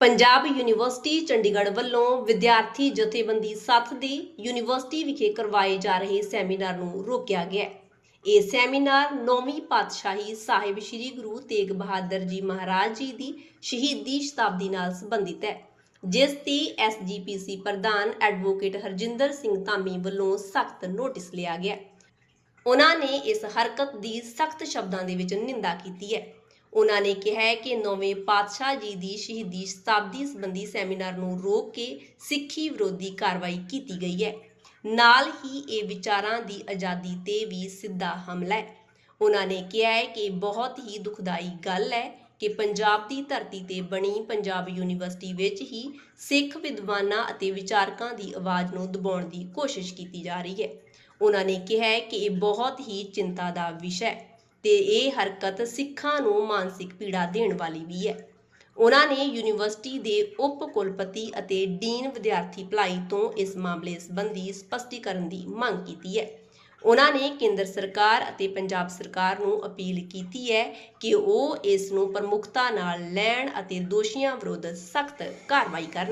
Punjab university Chandigarh ਵੱਲੋਂ ਵਿਦਿਆਰਥੀ ਜਥੇਬੰਦੀ ਸੱਥ ਦੀ ਯੂਨੀਵਰਸਿਟੀ ਵਿਖੇ ਕਰਵਾਏ ਜਾ ਰਹੇ ਸੈਮੀਨਾਰ ਨੂੰ ਰੋਕਿਆ ਗਿਆ ਹੈ। ਇਹ ਸੈਮੀਨਾਰ ਨੌਵੀਂ ਪਾਤਸ਼ਾਹੀ ਸਾਹਿਬ ਸ੍ਰੀ ਗੁਰੂ ਤੇਗ ਬਹਾਦਰ ਜੀ ਮਹਾਰਾਜ ਜੀ ਦੀ ਸ਼ਹੀਦੀ ਸ਼ਤਾਬਦੀ ਨਾਲ ਸੰਬੰਧਿਤ ਹੈ, ਜਿਸ ਤੇ ਐਸਜੀਪੀਸੀ ਪ੍ਰਧਾਨ ਐਡਵੋਕੇਟ ਹਰਜਿੰਦਰ ਸਿੰਘ ਧਾਮੀ ਵੱਲੋਂ ਸਖਤ ਨੋਟਿਸ ਲਿਆ ਗਿਆ ਹੈ। ਉਹਨਾਂ ਨੇ ਇਸ ਹਰਕਤ ਦੀ ਸਖਤ ਸ਼ਬਦਾਂ ਦੇ ਵਿੱਚ ਨਿੰਦਾ ਕੀਤੀ ਹੈ ਉਹਨਾਂ ਨੇ ਕਿਹਾ ਹੈ ਕਿ ਨੌਵੇਂ ਪਾਤਸ਼ਾਹ ਜੀ ਦੀ ਸ਼ਹੀਦੀ ਸ਼ਤਾਬਦੀ ਸੰਬੰਧੀ ਸੈਮੀਨਾਰ ਨੂੰ ਰੋਕ ਕੇ ਸਿੱਖੀ ਵਿਰੋਧੀ ਕਾਰਵਾਈ ਕੀਤੀ ਗਈ ਹੈ। ਨਾਲ ਹੀ ਇਹ ਵਿਚਾਰਾਂ ਦੀ ਆਜ਼ਾਦੀ ਤੇ ਵੀ ਸਿੱਧਾ ਹਮਲਾ ਹੈ। ਉਹਨਾਂ ਨੇ ਕਿਹਾ ਹੈ ਕਿ ਬਹੁਤ ਹੀ ਦੁਖਦਾਈ ਗੱਲ ਹੈ ਕਿ ਪੰਜਾਬ ਦੀ ਧਰਤੀ ਤੇ ਬਣੀ ਪੰਜਾਬ ਯੂਨੀਵਰਸਿਟੀ ਵਿੱਚ ਹੀ ਸਿੱਖ ਵਿਦਵਾਨਾਂ ਅਤੇ ਵਿਚਾਰਕਾਂ ਦੀ ਆਵਾਜ਼ ਨੂੰ ਦਬਾਉਣ ਦੀ ਕੋਸ਼ਿਸ਼ ਕੀਤੀ ਜਾ ਰਹੀ ਹੈ। ਉਹਨਾਂ ਨੇ ਕਿਹਾ ਹੈ ਕਿ ਇਹ ਬਹੁਤ ਹੀ ਚਿੰਤਾ ਦਾ ਵਿਸ਼ਾ ਹੈ। ਤੇ ਇਹ ਹਰਕਤ ਸਿੱਖਾਂ ਨੂੰ ਮਾਨਸਿਕ ਪੀੜਾ ਦੇਣ ਵਾਲੀ ਵੀ ਹੈ। ਉਹਨਾਂ ਨੇ ਯੂਨੀਵਰਸਿਟੀ ਦੇ ਉਪ ਕੁਲਪਤੀ ਅਤੇ ਡੀਨ ਵਿਦਿਆਰਥੀ ਭਲਾਈ ਤੋਂ ਇਸ ਮਾਮਲੇ ਸੰਬੰਧੀ ਸਪਸ਼ਟੀਕਰਨ ਦੀ ਮੰਗ ਕੀਤੀ ਹੈ। ਉਹਨਾਂ ਨੇ ਕੇਂਦਰ ਸਰਕਾਰ ਅਤੇ ਪੰਜਾਬ ਸਰਕਾਰ ਨੂੰ ਅਪੀਲ ਕੀਤੀ ਹੈ ਕਿ ਉਹ ਇਸ ਨੂੰ ਪ੍ਰਮੁਖਤਾ ਨਾਲ ਲੈਣ ਅਤੇ ਦੋਸ਼ੀਆਂ ਵਿਰੁੱਧ ਸਖਤ ਕਾਰਵਾਈ ਕਰਨ।